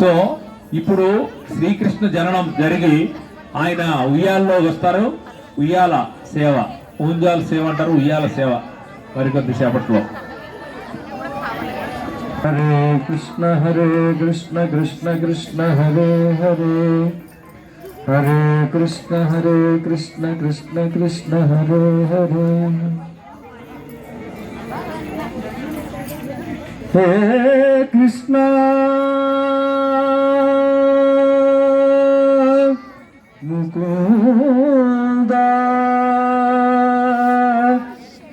So ఇప్పుడు శ్రీకృష్ణ జననం జరిగి ఆయన ఉయ్యాల్లో వస్తారు. ఉయ్యాల సేవ. ఊంజాల సేవ అంటారు ఉయ్యాల సేవ. మరికొద్ది సేపట్లో హరే కృష్ణ హరే కృష్ణ కృష్ణ కృష్ణ హరే హరే. హరే కృష్ణ హరే కృష్ణ కృష్ణ కృష్ణ హరే హరే. హే కృష్ణ.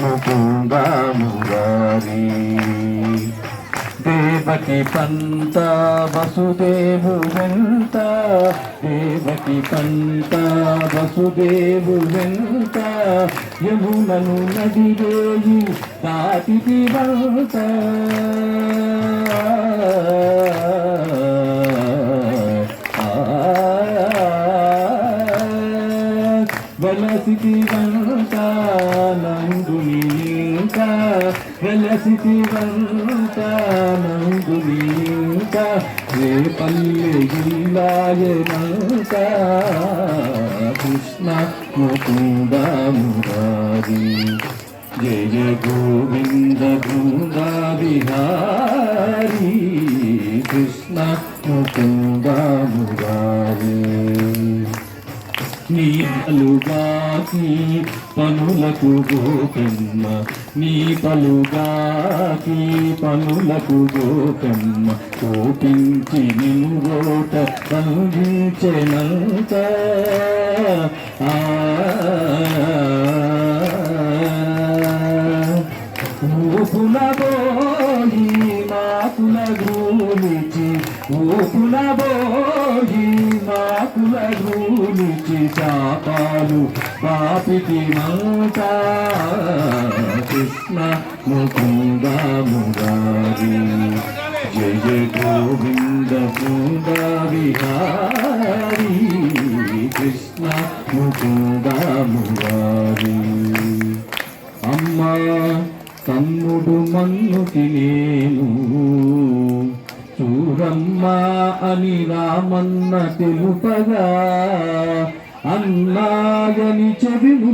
ముకుంద దేవకి పంత వసుదేవు వెంత దేవకి పంత వసుదేవు వెంత యమునను నదివేయి దాటికి వంత. వలసితి వంట నందుని ఇంకా వెలసిటి వంట నందుని ఇంకా రే పల్లె జిల్లాయనంత కృష్ణ ముకుంద మురారి. జయ గోవింద బృంద విహారీ కృష్ణ ముకుంద మురారి. పలుగాకి పనులకు గోపెమ్మ నీ పలుగాకి పనులకు గోపెమ్మ కోపించి నిన్నుగోట బంధించెనంత. ఆ. ఊపుల బోయి మాకుల గూలిచి ఊపుల బోయి మాకుల పాపికి శాపాలు పాపికి మంట కృష్ణ ముకుంద మురారి. జయ జయ గోవింద కుంద విహారీ. కృష్ణ ముకుంద మురారి. అమ్మా తమ్ముడు మన్ను తినేను చూరమ్మా అని రామన్న తెలుపగా అన్నాయని చెవిను